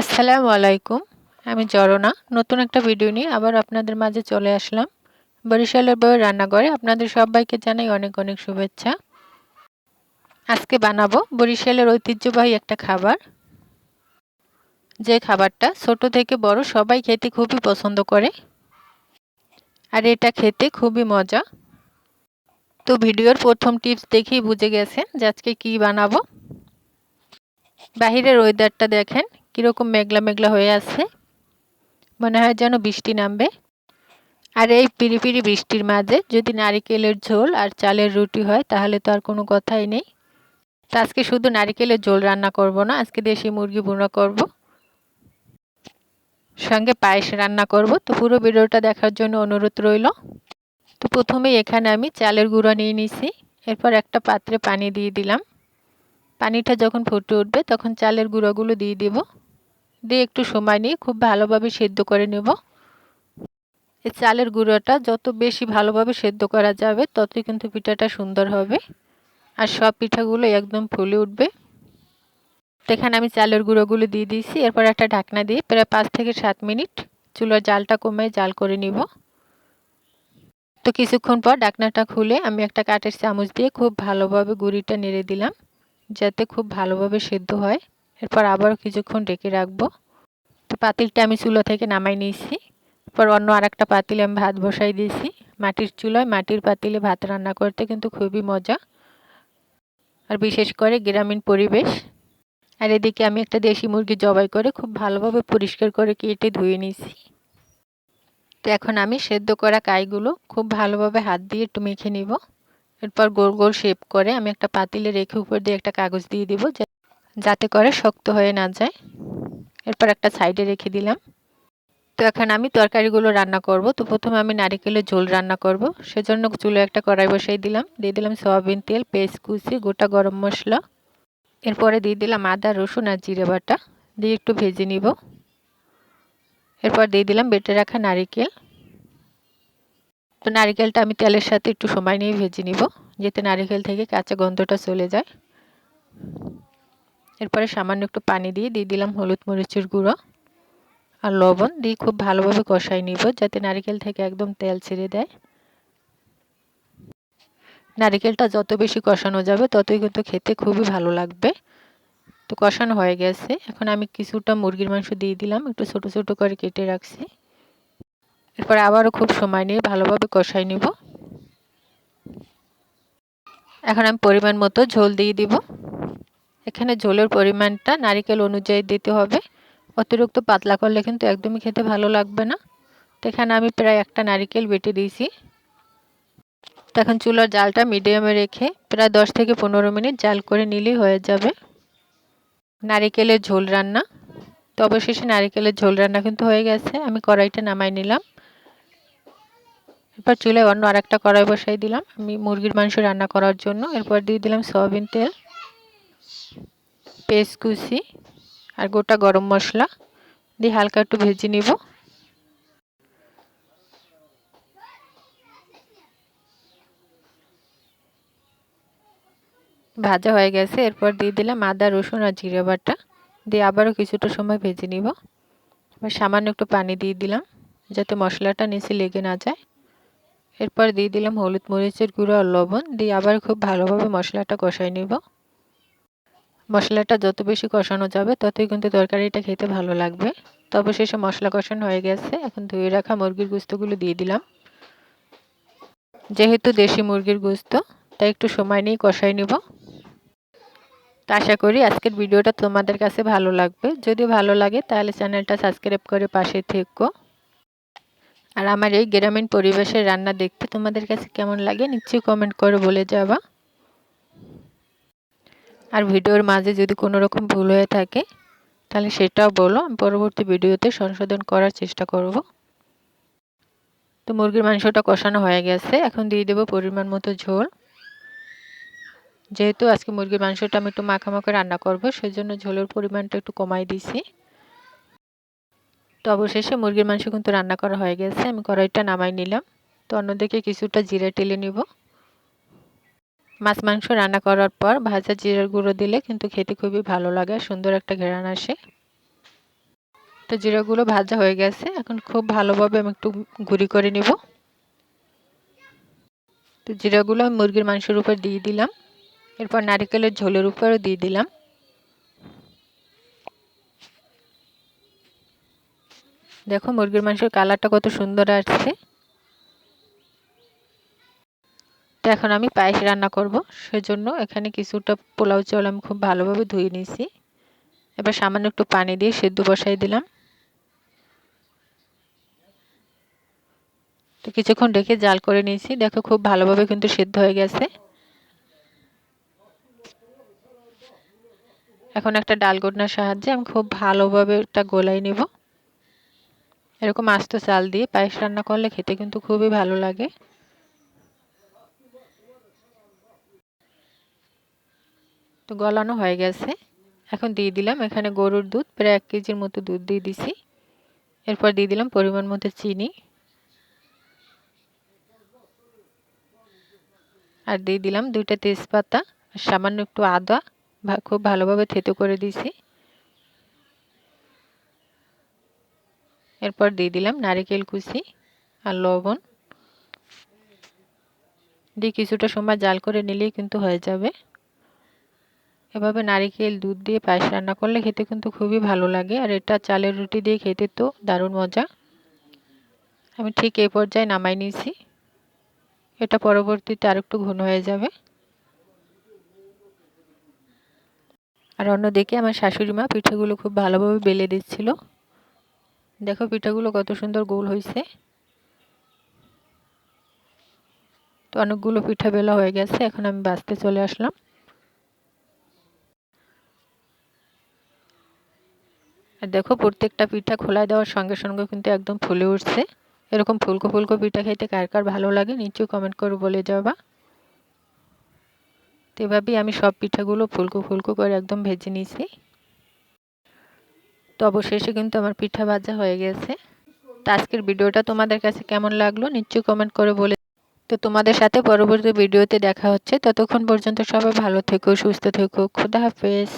আসসালামু আলাইকুম, আমি জরনা। নতুন একটা ভিডিও নিয়ে আবার আপনাদের মাঝে চলে আসলাম। বরিশালের বউয়ের রান্নাঘরে আপনাদের সবাইকে জানাই অনেক অনেক শুভেচ্ছা। আজকে বানাবো বরিশালের ঐতিহ্যবাহী একটা খাবার। যে খাবারটা ছোট থেকে বড় সবাই খেতে খুবই পছন্দ করে। আর এটা খেতে খুবই মজা। তো ভিডিওর প্রথম টিপস দেখেই বুঝে গেছেন যে আজকে কী বানাবো। বাহিরের ওয়েদারটা দেখেন কীরকম মেঘলা মেঘলা হয়ে আছে? মনে হয় যেন বৃষ্টি নামবে। আর এই পিড়ি বৃষ্টির মাঝে যদি নারিকেলের ঝোল আর চালের রুটি হয়, তাহলে তো আর কোনো কথাই নেই। তো আজকে শুধু নারিকেলের ঝোল রান্না করব না, আজকে দেশি মুরগি বুনা করব। সঙ্গে পায়েস রান্না করব। তো পুরো ভিডিওটা দেখার জন্য অনুরোধ রইল। তো প্রথমেই এখানে আমি চালের গুঁড়ো নিয়ে নিছি। এরপর একটা পাত্রে পানি দিয়ে দিলাম। পানিটা যখন ফুটে উঠবে, তখন চালের গুঁড়োগুলো দিয়ে দেব। দিয়ে একটু সময় নিয়ে খুব ভালোভাবে সেদ্ধ করে নেব। এই চালের গুঁড়োটা যত বেশি ভালোভাবে সেদ্ধ করা যাবে, ততই কিন্তু পিঠাটা সুন্দর হবে। আর সব পিঠাগুলো একদম ফুলে উঠবে। এখানে আমি চালের গুঁড়োগুলো দিয়ে দিয়েছি। এরপর একটা ঢাকনা দিয়ে প্রায় পাঁচ থেকে সাত মিনিট চুলার জালটা কমে জাল করে নিব। তো কিছুক্ষণ পর ঢাকনাটা খুলে আমি একটা কাঠের চামচ দিয়ে খুব ভালোভাবে গুঁড়িটা নেড়ে দিলাম, যাতে খুব ভালোভাবে সেদ্ধ হয়। এরপর আবারও কিছুক্ষণ ডেকে রাখব। তো পাতিলটা আমি চুলো থেকে নামাই নিয়েছি। এরপর অন্য আর একটা পাতিলে আমি ভাত বসাই দিয়েছি। মাটির চুলোয় মাটির পাতিলে ভাত রান্না করতে কিন্তু খুবই মজা। আর বিশেষ করে গ্রামীণ পরিবেশ। আর এদিকে আমি একটা দেশি মুরগি জবাই করে খুব ভালোভাবে পরিষ্কার করে কেটে ধুয়ে নিয়েছি। তো এখন আমি সেদ্ধ করা কাইগুলো খুব ভালোভাবে হাত দিয়ে একটু মেখে নিব। এরপর গোল গোল শেপ করে আমি একটা পাতিলে রেখে উপর দিয়ে একটা কাগজ দিয়ে দিব যাতে করে শক্ত হয়ে না যায়। এরপর একটা সাইডে রেখে দিলাম। তো এখন আমি তরকারিগুলো রান্না করব। তো প্রথমে আমি নারিকেলের ঝোল রান্না করব। সেজন্য চুলো একটা কড়াই বসাই দিলাম। দিয়ে দিলাম সয়াবিন তেল, পেস্ট কুচি, গোটা গরম মশলা। এরপরে দিয়ে দিলাম আদা, রসুন আর জিরে বাটা। দিয়ে একটু ভেজে নিব। এরপর দিয়ে দিলাম বেটে রাখা নারিকেল। তো নারিকেলটা আমি তেলের সাথে একটু সময় নিয়ে ভেজে নিব। যাতে নারিকেল থেকে কাঁচা গন্ধটা চলে যায়। এরপরে সামান্য একটু পানি দিয়ে দিয়ে দিলাম হলুদ মরিচের গুঁড়ো আর লবণ দিয়ে খুব ভালোভাবে কষাই নিব যাতে নারিকেল থেকে একদম তেল ছেড়ে দেয়। নারিকেলটা যত বেশি কষানো যাবে ততই কিন্তু খেতে খুবই ভালো লাগবে। তো কষানো হয়ে গেছে। এখন আমি কিছুটা মুরগির মাংস দিয়ে দিলাম, একটু ছোট ছোট করে কেটে রাখছি। এরপর আবারও খুব সময় নিয়ে ভালোভাবে কষাই নিব। এখন আমি পরিমাণ মতো ঝোল দিয়ে দিব। এখানে ঝোলের পরিমাণটা নারিকেল অনুযায়ী দিতে হবে। অতিরিক্ত পাতলা করলে কিন্তু একদমই খেতে ভালো লাগবে না। তো এখানে আমি প্রায় একটা নারিকেল বেটে দিয়েছি। তো এখন চুলার জালটা মিডিয়ামে রেখে প্রায় দশ থেকে পনেরো মিনিট জাল করে নিলেই হয়ে যাবে। নারিকেলের ঝোল রান্না। তো অবশেষে নারিকেলের ঝোল রান্না কিন্তু হয়ে গেছে। আমি কড়াইটা নামাই নিলাম। এরপর চুলায় অন্য আর একটা কড়াই বসাই দিলাম। আমি মুরগির মাংস রান্না করার জন্য। এরপর দিয়ে দিলাম সয়াবিন তেল। পেস্ট কুচি আর গোটা গরম মশলা দিয়ে হালকা একটু ভেজে নিব। ভাজা হয়ে গেছে, এরপর দিয়ে দিলাম আদা, রসুন আর জিরে বাটা। দিয়ে আবারও কিছুটা সময় ভেজে নিব। এবার সামান্য একটু পানি দিয়ে দিলাম, যাতে মশলাটা নিচে লেগে না যায়। এরপর দিয়ে দিলাম হলুদ মরিচের গুঁড়ো আর লবণ। দিয়ে আবার খুব ভালোভাবে মশলাটা কষাই নিব। মশলাটা যত বেশি কষানো যাবে, ততই কিন্তু তরকারিটা খেতে ভালো লাগবে। তো অবশেষে মশলা কষানো হয়ে গেছে। এখন ধুয়ে রাখা মুরগির গুস্তগুলো দিয়ে দিলাম। যেহেতু দেশি মুরগির গুস্ত, তাই একটু সময় নিয়ে কষাই নিব। তো আশা করি আজকের ভিডিওটা তোমাদের কাছে ভালো লাগবে। যদি ভালো লাগে, তাহলে চ্যানেলটা সাবস্ক্রাইব করে পাশে থেকো। আর আমার এই গ্রামীণ পরিবেশের রান্না দেখতে তোমাদের কাছে কেমন লাগে, নিশ্চয়ই কমেন্ট করে বলে যাবা। আর ভিডিওর মাঝে যদি কোনো রকম ভুল হয়ে থাকে, তাহলে সেটাও বলো। আমি পরবর্তী ভিডিওতে সংশোধন করার চেষ্টা করব। তো মুরগির মাংসটা কষানো হয়ে গেছে। এখন দিয়ে দেবো পরিমাণ মতো ঝোল। যেহেতু আজকে মুরগির মাংসটা আমি একটু মাখামাখা রান্না করব, সেজন্য ঝোলের পরিমাণটা একটু কমাই দিছি। তো অবশেষে মুরগির মাংস কিন্তু রান্না করা হয়ে গেছে। আমি কড়াইটা নামাই নিলাম। তো অন্যদিকে কিছুটা জিরা টেলে নিব। মাছ, মাংস রান্না করার পর ভাজা জিরার গুঁড়ো দিলে কিন্তু খেতে খুবই ভালো লাগে সুন্দর একটা ঘেরান আসে। তো জিরাগুলো ভাজা হয়ে গেছে, এখন খুব ভালোভাবে আমি একটু গুঁড়ি করে নিব। তো জিরাগুলো আমি মুরগির মাংসের উপর দিয়ে দিলাম। এরপর নারিকেলের ঝোলের উপরও দিয়ে দিলাম। দেখো মুরগির মাংসের কালারটা কত সুন্দর আসছে। তো এখন আমি পায়েস রান্না করব। সেজন্য এখানে কিছুটা পোলাও চাল আমি খুব ভালোভাবে ধুয়ে নিয়েছি। এবার সামান্য একটু পানি দিয়ে সেদ্ধ বসাই দিলাম। তো কিছুক্ষণ রেখে জাল করে নিয়েছি। দেখো খুব ভালোভাবে কিন্তু সেদ্ধ হয়ে গেছে। এখন একটা ডাল গোটনার সাহায্যে আমি খুব ভালোভাবে একটা গোলাই নেব। এরকম আস্ত চাল দিয়ে পায়েস রান্না করলে খেতে কিন্তু খুবই ভালো লাগে। তো গলানো হয়ে গেছে। এখন দিয়ে দিলাম এখানে গরুর দুধ, প্রায় এক কেজির মতো দুধ দিয়ে দিছি। এরপর দিয়ে দিলাম পরিমাণ মতো চিনি। আর দিয়ে দিলাম দুইটা তেজপাতা, আর সামান্য একটু আদা খুব ভালোভাবে থেতো করে দিছি। এরপর দিয়ে দিলাম নারিকেল কুচি আর লবণ। দিয়ে কিছুটা সময় জাল করে নিলেই কিন্তু হয়ে যাবে। এভাবে নারিকেল দুধ দিয়ে পায়েস রান্না করলে খেতে কিন্তু খুবই ভালো লাগে। আর এটা চালের রুটি দিয়ে খেতে তো দারুণ মজা। আমি ঠিক এই পর্যায়ে নামাই নিয়েছি এটা পরবর্তীতে আর একটু ঘন হয়ে যাবে। আর অন্যদিকে আমার শাশুড়ি মা পিঠেগুলো খুব ভালোভাবে বেলে দিচ্ছিল। দেখো পিঠাগুলো কত সুন্দর গোল হয়েছে তো অনেকগুলো পিঠা বেলা হয়ে গেছে, এখন আমি বাঁচতে চলে আসলাম। আর দেখো প্রত্যেকটা পিঠা খোলায় দেওয়ার সঙ্গে সঙ্গে কিন্তু একদম ফুলে উঠছে। এরকম ফুলকো ফুলকো পিঠা খেতে কার কার ভালো লাগে নিচেও কমেন্ট করে বলে যাবা। তো এভাবেই আমি সব পিঠাগুলো ফুলকো ফুলকো করে একদম ভেজে নিয়েছি। তো অবশেষে কিন্তু আমার পিঠা ভাজা হয়ে গেছে। তো আজকের ভিডিওটা তোমাদের কাছে কেমন লাগল নিশ্চয়ই কমেন্ট করে বলে তো তোমাদের সাথে পরবর্তী ভিডিওতে দেখা হচ্ছে। ততক্ষণ পর্যন্ত সবাই ভালো থেকো, সুস্থ থেকো। খুদা হাফেজ।